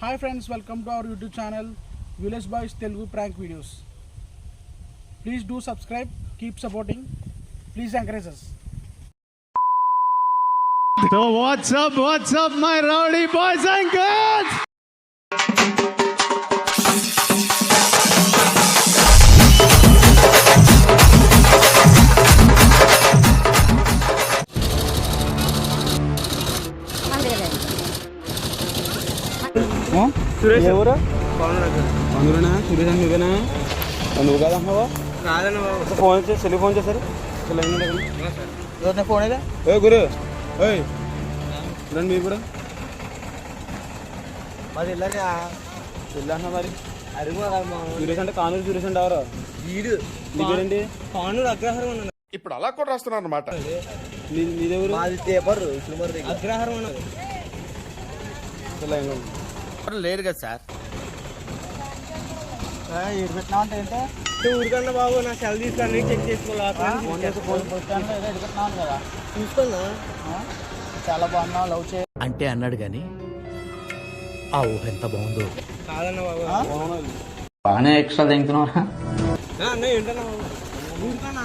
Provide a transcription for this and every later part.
Hi friends welcome to our YouTube channel village boys Telugu prank videos please do subscribe keep supporting please encourage us So what's up, what's up, my rowdy boys and girls? ఎవరు? అందులోనా? సురేష్ అని నువ్వేనా? నువ్వు కదా అన్నావా కాదన్న బాబు. Phone చేసి cell phone చేశారు ఫోన్ అయితే ఏ గురు. ఏయ్. రండి మీరు కూడా. మాది వెళ్ళాక వెళ్ళాన్నా మరి. సురేష్ అంటే కానూరు సురేష్ అంటే ఎవరు? వీడు. పేరేంటి? కానుడు అగ్రహారం అన్న ఇప్పుడు అలా కూడా రాస్తున్నారు అనమాట నీదెవరు మాది పేపర్ సుమారు అగ్రహారం కాదు. లేరు కదా సార్. ఏంటో? ఊరికన్నా బాబు నా సెల్ తీసుకొని చెక్ చేసుకోవాలి? కదా చూసుకున్నా చాలా బాగున్నావు లవ్ చే అంటే అన్నాడు గాని ఆ ఊహ ఎంత బాగుందో. కాదన్న బాబు. బాగానే ఎక్స్ట్రా తింటున్నారా అన్న ఏంటన్నా ఊరికన్నా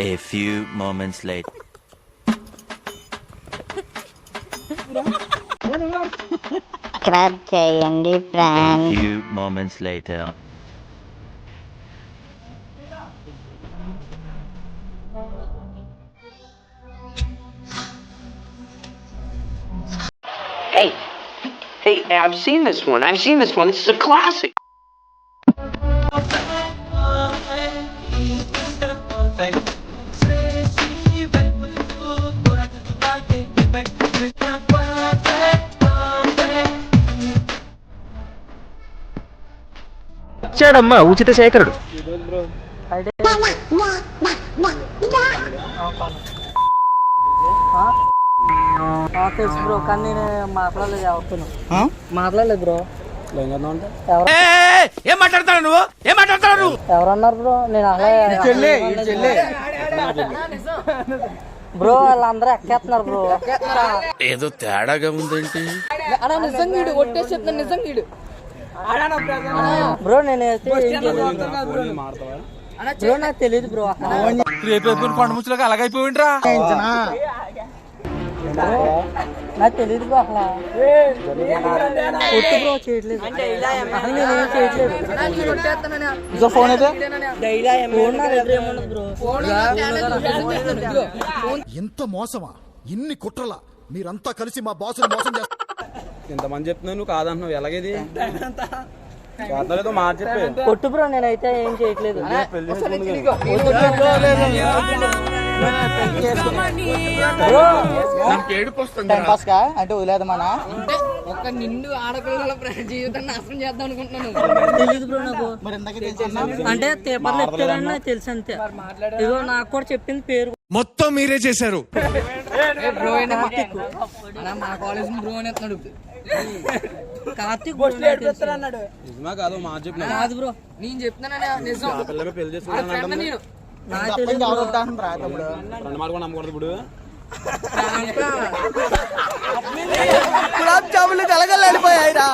A few moments later. Crab A few moments later. hey, I've seen this one. I've seen this one. This is a classic. వచ్చాడమ్మా ఉచిత శేఖరుడు తెలుసు బ్రో కానీ నేను మాట్లాడలేదు అవుతున్నా మాట్లాడలేదు బ్రో. ఏం మాట్లాడతాడు నువ్వు? ఏం మాట్లాడతాడు నువ్వు? ఎవరన్నారు బ్రో? నేను అలా బ్రో వాళ్ళందరూ ఎక్కేస్తున్నారు బ్రో. ఏదో తేడాగా ఉందేంటి? నేను చేయలేదు. ఫోన్ మాడతావా బ్రో? నాకు తెలియదు బ్రో రేపు కొండ ముచ్చులకు అలాగైపోయింట్రా నాకు తెలియదు బ్రో అసలు కొట్టు బ్రో చేయట్లేదు. అసలు నేను ఫోన్ అయితే. ఎంత మోసమా? ఇన్ని కుట్రలా? మీరంతా కలిసి మా బాసుని మోసం చేస్తారు ఇంతమంది చెప్తున్నావు నువ్వు కాదంటున్నావు. ఎలాగేది? కొట్టు బ్రో నేనైతే ఏం చేయట్లేదు. అంటే వదిలేదమనా ఒక నిండు ఆడపిల్లల జీవితాన్ని నాశనం చేద్దాం అనుకుంటున్నాను తెలియదు బ్రో నాకు. మరి ఇందాక అంటే పేపర్లు ఎత్తారని నాకు తెలుసు అంతే. ఇదిగో నాకు కూడా చెప్పింది పేరు. మొత్తం మీరే చేశారు. బ్రో అయినా మా- మా కాలేజ్ బ్రో అని ఎత్తున్నాడు. కార్తీక్ తెలుసు. నిజమా కాదు మాట చెప్పిన కాదు బ్రో నేను చెప్తున్నాను నిజం. పెళ్ళి ఆ రెండు మార్కులు నమ్మకూడదు ఇప్పుడు. గులాబ్ జాములు కలగలేడిపోయాయిరా